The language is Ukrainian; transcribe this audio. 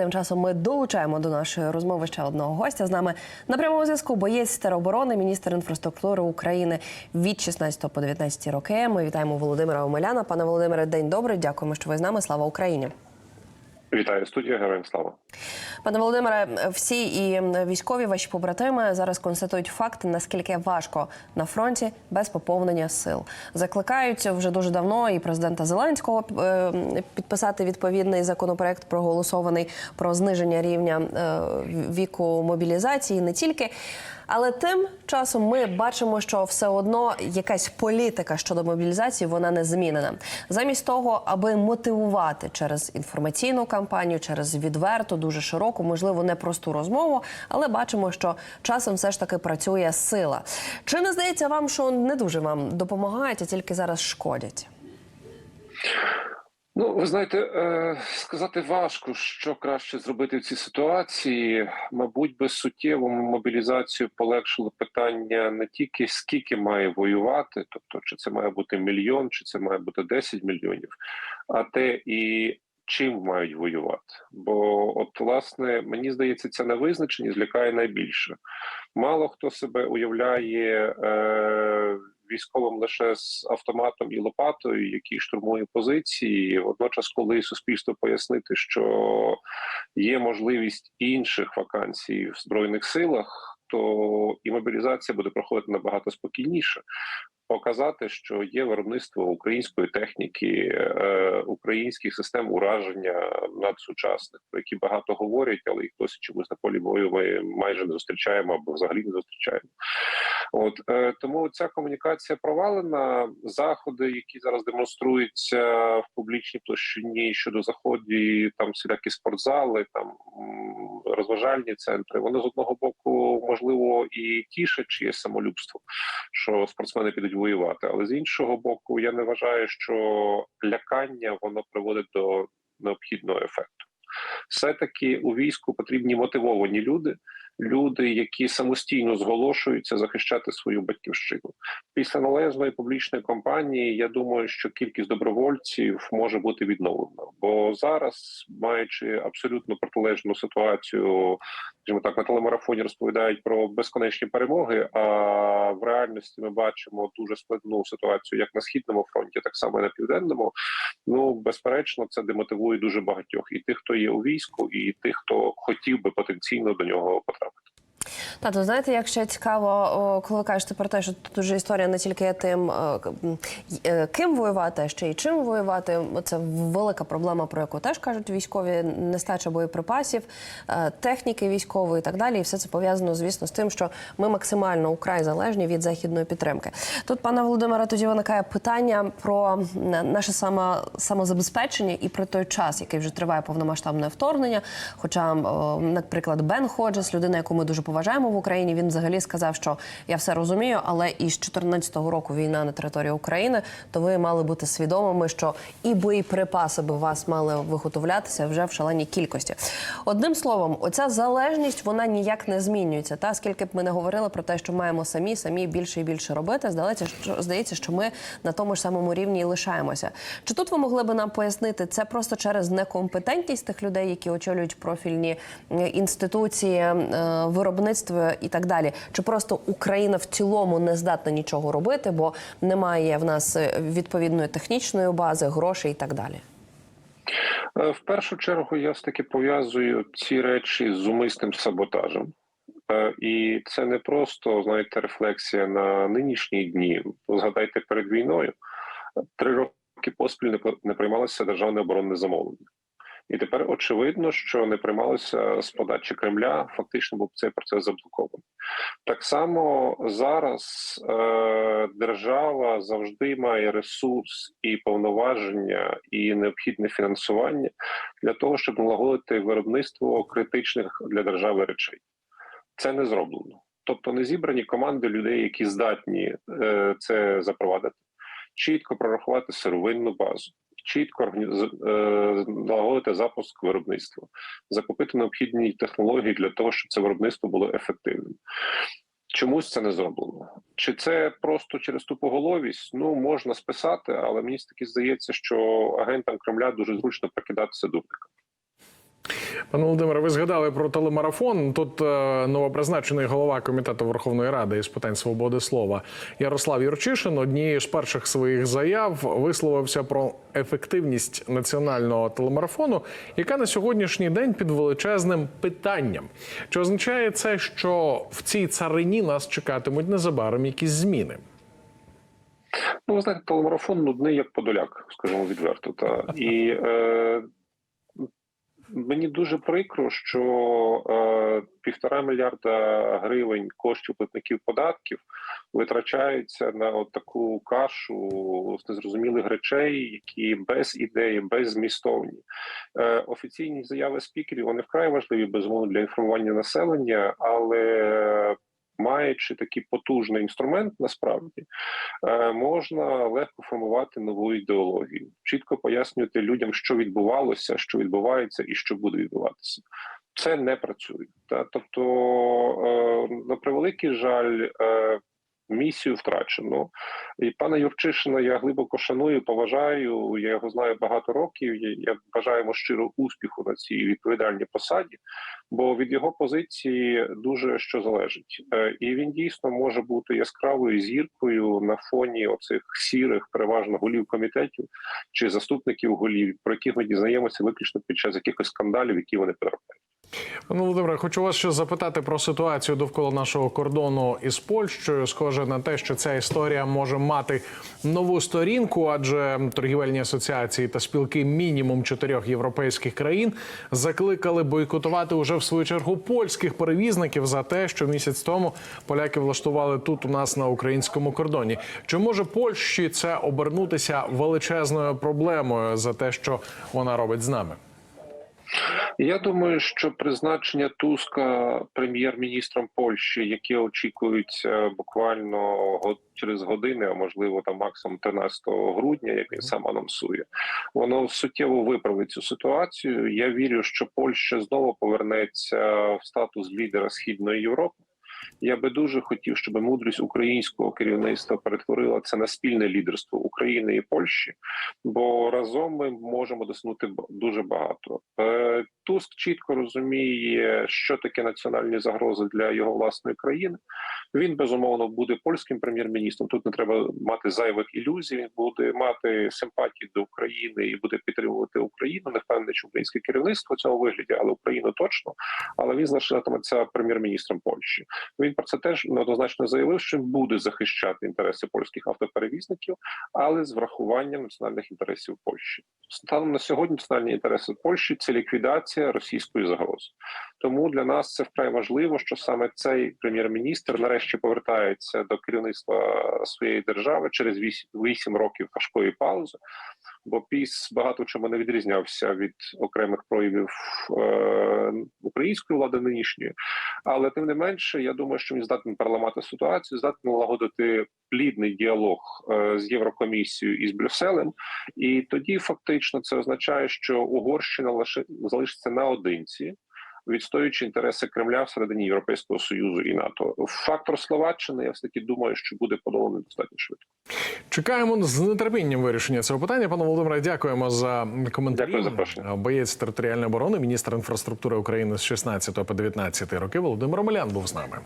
Тим часом ми долучаємо до нашої розмови ще одного гостя. З нами на прямому зв'язку боєць тероборони, міністр інфраструктури України від 16 по 19 роки. Ми вітаємо Володимира Омеляна. Пане Володимире, день добрий. Дякуємо, що ви з нами. Слава Україні. Вітаю студія, героям слава. Пане Володимире, всі і військові ваші побратими зараз констатують факт, наскільки важко на фронті без поповнення сил. Закликають вже дуже давно і президента Зеленського е, підписати відповідний законопроект, проголосований про зниження рівня е, віку мобілізації. Не тільки. Але тим часом ми бачимо, що все одно якась політика щодо мобілізації вона не змінена. Замість того, аби мотивувати через інформаційну кампанію, через відверту, дуже широку, можливо, не просту розмову, але бачимо, що часом все ж таки працює сила. Чи не здається вам, що не дуже вам допомагають, а тільки зараз шкодять? Ну, ви знаєте, е, сказати важко, що краще зробити в цій ситуації. Мабуть, би суттєву мобілізацію полегшило питання не тільки скільки має воювати, тобто чи це має бути мільйон, чи це має бути 10 мільйонів, а те і чим мають воювати. Бо, от, власне, мені здається, ця невизначеність злякає найбільше. Мало хто себе уявляє. Е, Військовим лише з автоматом і лопатою, який штурмує позиції, водночас, коли суспільство пояснити, що є можливість інших вакансій в збройних силах, то і мобілізація буде проходити набагато спокійніше. Показати, що є виробництво української техніки, е, українських систем ураження надсучасних, про які багато говорять, але їх досі чомусь на полі бою ми майже не зустрічаємо або взагалі не зустрічаємо. От е, тому ця комунікація провалена. Заходи, які зараз демонструються в публічній площині щодо заходів, там всілякі спортзали, там розважальні центри. Вони з одного боку можливо і тішать чиє самолюбство, що спортсмени підуть воювати, але з іншого боку, я не вважаю, що лякання воно приводить до необхідного ефекту. Все таки у війську потрібні мотивовані люди, люди, які самостійно зголошуються захищати свою батьківщину. Після належної публічної кампанії я думаю, що кількість добровольців може бути відновлена. Бо зараз, маючи абсолютно протилежну ситуацію, скажімо так, на телемарафоні розповідають про безконечні перемоги. А в реальності ми бачимо дуже складну ситуацію, як на східному фронті, так само і на південному. Ну безперечно, це демотивує дуже багатьох і тих, хто є у війську, і тих, хто хотів би потенційно до нього потрапити. Та то знаєте, як ще цікаво, коли ви кажете про те, що тут уже історія не тільки тим, ким воювати, а ще й чим воювати. Це велика проблема, про яку теж кажуть військові, нестача боєприпасів, техніки військової і так далі. І все це пов'язано, звісно, з тим, що ми максимально украй залежні від західної підтримки. Тут, пане Володимире, тоді виникає питання про наше саме самозабезпечення і про той час, який вже триває повномасштабне вторгнення. Хоча, наприклад, Бен Ходжес, людина, яку ми дуже поважаємо в Україні. Він взагалі сказав, що я все розумію, але із 2014 року війна на території України, то ви мали бути свідомими, що і боєприпаси би вас мали виготовлятися вже в шаленій кількості. Одним словом, оця залежність вона ніяк не змінюється. Та скільки б ми не говорили про те, що маємо самі самі більше і більше робити, здається, що здається, що ми на тому ж самому рівні і лишаємося. Чи тут ви могли би нам пояснити це просто через некомпетентність тих людей, які очолюють профільні інституції виробництва? Виробництво і так далі, чи просто Україна в цілому не здатна нічого робити, бо немає в нас відповідної технічної бази, грошей і так далі. В першу чергу я ж таки пов'язую ці речі з умисним саботажем. І це не просто знаєте рефлексія на нинішні дні. Згадайте перед війною три роки поспіль не приймалося державне оборонне замовлення. І тепер очевидно, що не приймалося з подачі Кремля. Фактично, був цей процес заблокований. Так само зараз е, держава завжди має ресурс і повноваження, і необхідне фінансування для того, щоб налагодити виробництво критичних для держави речей. Це не зроблено. Тобто не зібрані команди людей, які здатні е, це запровадити, чітко прорахувати сировинну базу чітко е, налагодити запуск виробництва, закупити необхідні технології для того, щоб це виробництво було ефективним. Чомусь це не зроблено. Чи це просто через тупоголовість? Ну можна списати, але мені таки здається, що агентам Кремля дуже зручно прикидатися дурниками. Пане Володимире, ви згадали про телемарафон. Тут е, новопризначений голова комітету Верховної Ради із питань свободи слова Ярослав Юрчишин однією з перших своїх заяв висловився про ефективність національного телемарафону, яка на сьогоднішній день під величезним питанням. Чи означає це, що в цій царині нас чекатимуть незабаром якісь зміни? Ну, ви знаєте, телемарафон нудний як подоляк, скажімо відверто. Та і е, мені дуже прикро, що е, півтора мільярда гривень коштів платників податків витрачаються на от таку кашу з незрозумілих речей, які без ідеї, без змістовні. Е, офіційні заяви спікерів вони вкрай важливі безумовно для інформування населення, але маючи такий потужний інструмент, насправді е, можна легко формувати нову ідеологію, чітко пояснювати людям, що відбувалося, що відбувається і що буде відбуватися. Це не працює. Та тобто, е, на превеликий жаль, е, місію втрачено. І пана Юрчишина я глибоко шаную, поважаю. Я його знаю багато років. Я, бажаю щиро успіху на цій відповідальній посаді, бо від його позиції дуже що залежить, Е, і він дійсно може бути яскравою зіркою на фоні оцих сірих, переважно голів комітетів чи заступників голів, про яких ми дізнаємося виключно під час якихось скандалів, які вони потрапляють. Пане Володимире, хочу вас ще запитати про ситуацію довкола нашого кордону із Польщею. Схоже на те, що ця історія може мати нову сторінку, адже торгівельні асоціації та спілки мінімум чотирьох європейських країн закликали бойкотувати уже в свою чергу польських перевізників за те, що місяць тому поляки влаштували тут у нас на українському кордоні. Чи може Польщі це обернутися величезною проблемою за те, що вона робить з нами? Я думаю, що призначення Туска прем'єр-міністром Польщі, яке очікують е, буквально через години, а можливо там максимум 13 грудня, як він сам анонсує, воно суттєво виправить цю ситуацію. Я вірю, що Польща знову повернеться в статус лідера східної Європи. Я би дуже хотів, щоб мудрість українського керівництва перетворила це на спільне лідерство України і Польщі, бо разом ми можемо досягнути дуже багато. Е, Туск чітко розуміє, що таке національні загрози для його власної країни. Він безумовно буде польським прем'єр-міністром. Тут не треба мати зайвих ілюзій. Він буде мати симпатії до України і буде підтримувати Україну. Не впевнений, що українське керівництво в цьому вигляді, але Україну точно. Але він залишатиметься прем'єр-міністром Польщі. Він про це теж неоднозначно заявив, що буде захищати інтереси польських автоперевізників, але з врахуванням національних інтересів Польщі. Станом на сьогодні національні інтереси Польщі це ліквідація російської загрози. Тому для нас це вкрай важливо, що саме цей прем'єр-міністр нарешті повертається до керівництва своєї держави через 8 років важкої паузи. Бо піс багато чому не відрізнявся від окремих проявів е, української влади нинішньої, але тим не менше, я думаю, що він здатний парламати ситуацію, здатний налагодити плідний діалог е, з Єврокомісією і з Брюсселем. І тоді фактично це означає, що Угорщина лише залишиться наодинці. Відстоюючи інтереси Кремля всередині Європейського союзу і НАТО, фактор Словаччини я все таки думаю, що буде подоланий достатньо швидко. Чекаємо з нетерпінням вирішення цього питання. Пане Володимире, дякуємо за коментарі. Дякую за запрошення. Боєць територіальної оборони, міністр інфраструктури України з 16 по 19 роки. Володимир Омелян був з нами.